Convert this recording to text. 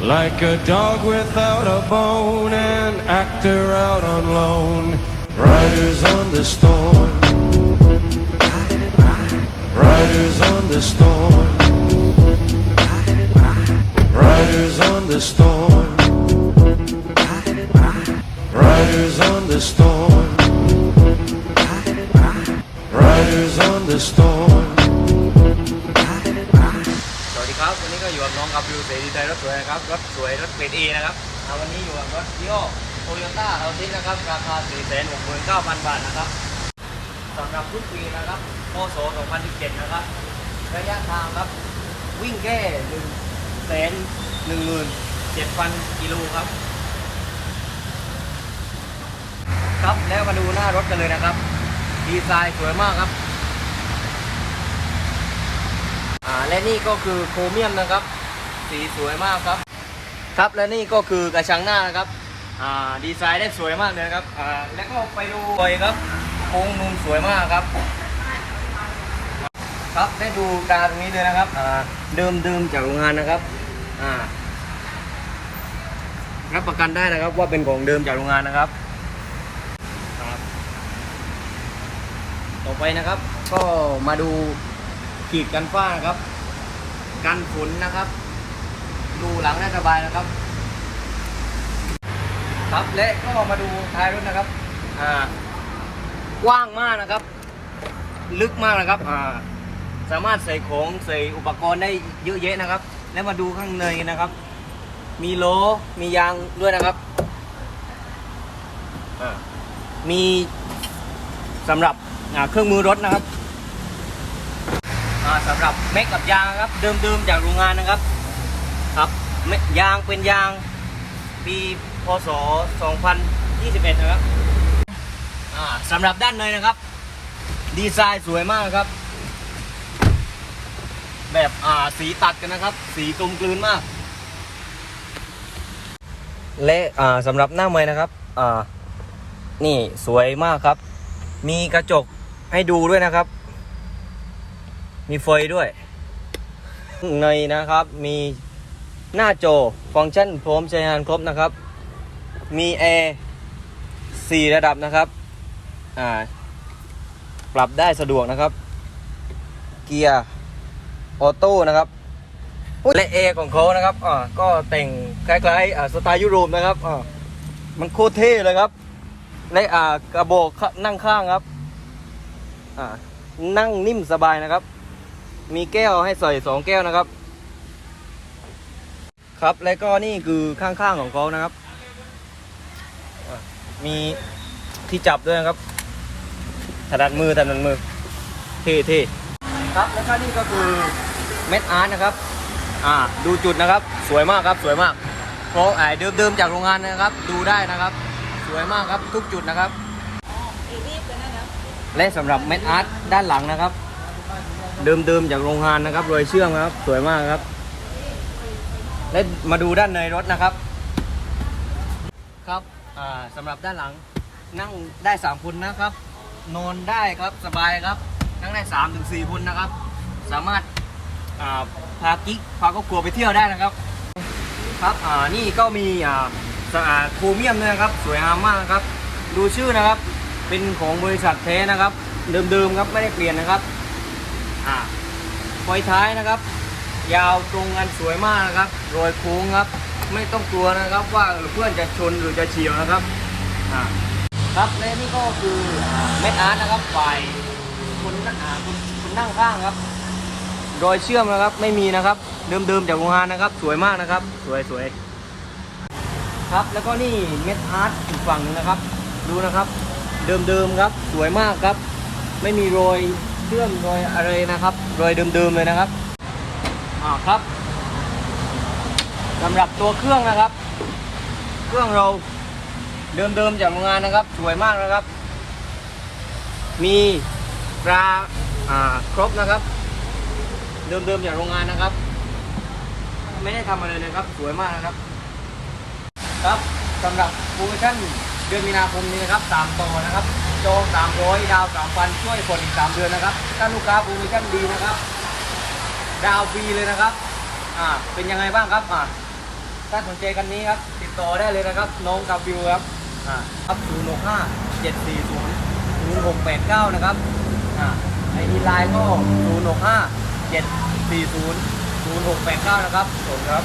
Like a dog without a bone, an actor out on loan. Riders on the storm. Riders on the storm. Riders on the storm. Riders on the storm. Riders on the storm. ครับวันนี้ก็อยู่กับน้องกับวิวเสรีใจรถสวยนะครับรถสวยรถเกรดเอนะครับอ่าวันนี้อยู่กับรถยี่ห้อโตโยต้าเอาทิสนะครับราคา469,000บาทนะครับสำหรับทุกปีนะครับโมโส2017 นะครับ ระยะทางครับ วิ่งแค่1แสน17,000กิโลครับ ครับแล้วมาดูหน้ารถกันเลยนะครับ ดีไซน์สวยมากครับ อ่า และนี่ก็คือโครเมียมนะครับ สีสวยมากครับ ครับและนี่ก็คือกระชังหน้านะครับอ่าดีไซน์ได้สวยมากเลยครับอ่าแล้วก็ไปดูเลยครับโค้งมุมสวยมากครับ ครับได้ดูตาตรงนี้เลยนะครับอ่าเดิมเดิมจากโรงงานนะครับอ่ารับประกันได้นะครับว่าเป็นของเดิมจากโรงงานนะครับครับต่อไปนะครับ ก็มาดู ขีดกันฝ้านะครับ กันฝนนะครับ ดูหลังได้สบายนะครับ ครับและก็มาดูท้ายรถนะครับ อ่ากว้างมากนะครับ ลึกมากนะครับ อ่า สามารถใส่ของใส่อุปกรณ์ได้เยอะแยะนะครับ และมาดูข้างในนะครับ มีโลมียางด้วยนะครับอ่ามีสำหรับเครื่องมือรถนะครับ สำหรับเม็กกับยางครับเดิมๆจากโรงงานนะครับครับยางเป็นยางปีพศ 2021 นะครับอ่าสำหรับด้านในนะครับ ดีไซน์สวยมากครับ แบบอ่าสีตัดกันนะครับ สีกลมกลืนมาก และอ่าสำหรับหน้าไม้นะครับอ่านี่สวยมากครับ มีกระจกให้ดูด้วยนะครับ มีไฟด้วย ในนะครับมีหน้าโจฟังก์ชันพร้อมใช้งานครบนะครับ มีแอร์สี่ระดับนะครับอ่าปรับได้สะดวกนะครับ เกียร์ออโต้นะครับและแอร์ของเขานะครับอ่าก็แต่งคล้ายๆสไตล์ยุโรปนะครับอ่ามันโคตรเท่เลยครับและอ่ากระบอกนั่งข้างครับอ่านั่งนิ่มสบายนะครับ มีแก้วให้ใส่สองแก้วนะครับ ครับแล้วก็นี่คือข้างๆของเขานะครับอะมีที่จับด้วยนะครับถนัดมือถนัดมือเท่ๆครับแล้วก็นี่ก็คือเม็ดอาร์ตนะครับ อ่าดูจุดนะครับ สวยมากครับสวยมากเพราะไอ้เดิมๆจากโรงงานนะครับ ดูได้นะครับ สวยมากครับทุกจุดนะครับ และสำหรับเม็ดอาร์ตด้านหลังนะครับ เดิมๆจากโรงงานนะครับรอยเชื่อมครับ สวยมากครับ และมาดูด้านในรถนะครับ ครับอ่าสำหรับด้านหลังนั่งได้3คนนะครับ นอนได้ครับสบายครับ นั่งได้3ถึง4คนนะครับ สามารถอ่าพากิ๊กพาครอบครัวไปเที่ยวได้นะครับ ครับอ่านี่ก็มีอ่าสะอาดโครเมียมด้วยนะครับ สวยงามมากครับ ดูชื่อนะครับ เป็นของบริษัทเทนะครับ เดิมๆครับไม่ได้เปลี่ยนนะครับ อ่าไฟท้ายนะครับ ยาวตรงกันสวยมากนะครับรอยโค้งครับ ไม่ต้องกลัวนะครับว่าเพื่อนจะชนหรือจะเฉียวนะครับอ่าครับและนี่ก็คือเม็ดอาร์ตนะครับฝ่ายคนนั่งคนคนนั่งข้างครับ รอยเชื่อมนะครับไม่มีนะครับ เดิมๆจากโรงงานนะครับ สวยมากนะครับ สวยสวยครับแล้วก็นี่เม็ดอาร์ตอีกฝั่งนึงนะครับ ดูนะครับ เดิมๆครับ สวยมากครับ ไม่มีรอย เชื่อมรอยอะไรนะครับรอยเดิมๆเลยนะครับอ่าครับสำหรับตัวเครื่องนะครับ เครื่องเราเดิมๆจากโรงงานนะครับสวยมากนะครับ มีตราอ่าครบนะครับ เดิมๆจากโรงงานนะครับ ไม่ได้ทำอะไรเลยครับ สวยมากนะครับ ครับสำหรับโปรโมชั่นเดือนมีนาคมนี้นะครับสามต่อนะครับ จอง300 ดาว3,000ช่วยผ่อนอีก 3 เดือนนะครับ ถ้าลูกค้าโปรโมชั่นดีนะครับ ดาวฟรีเลยนะครับ อ่า เป็นยังไงบ้างครับ อ่า ถ้าสนใจกันนี้ครับ ติดต่อได้เลยนะครับ น้องกาบิวครับ อ่า ครับ0 6 5 7 4 0 0 6 8 9 นะครับ อ่า ไอดีไลน์ก็0 6 5 7 4 0 0 6 8 9 นะครับผมครับ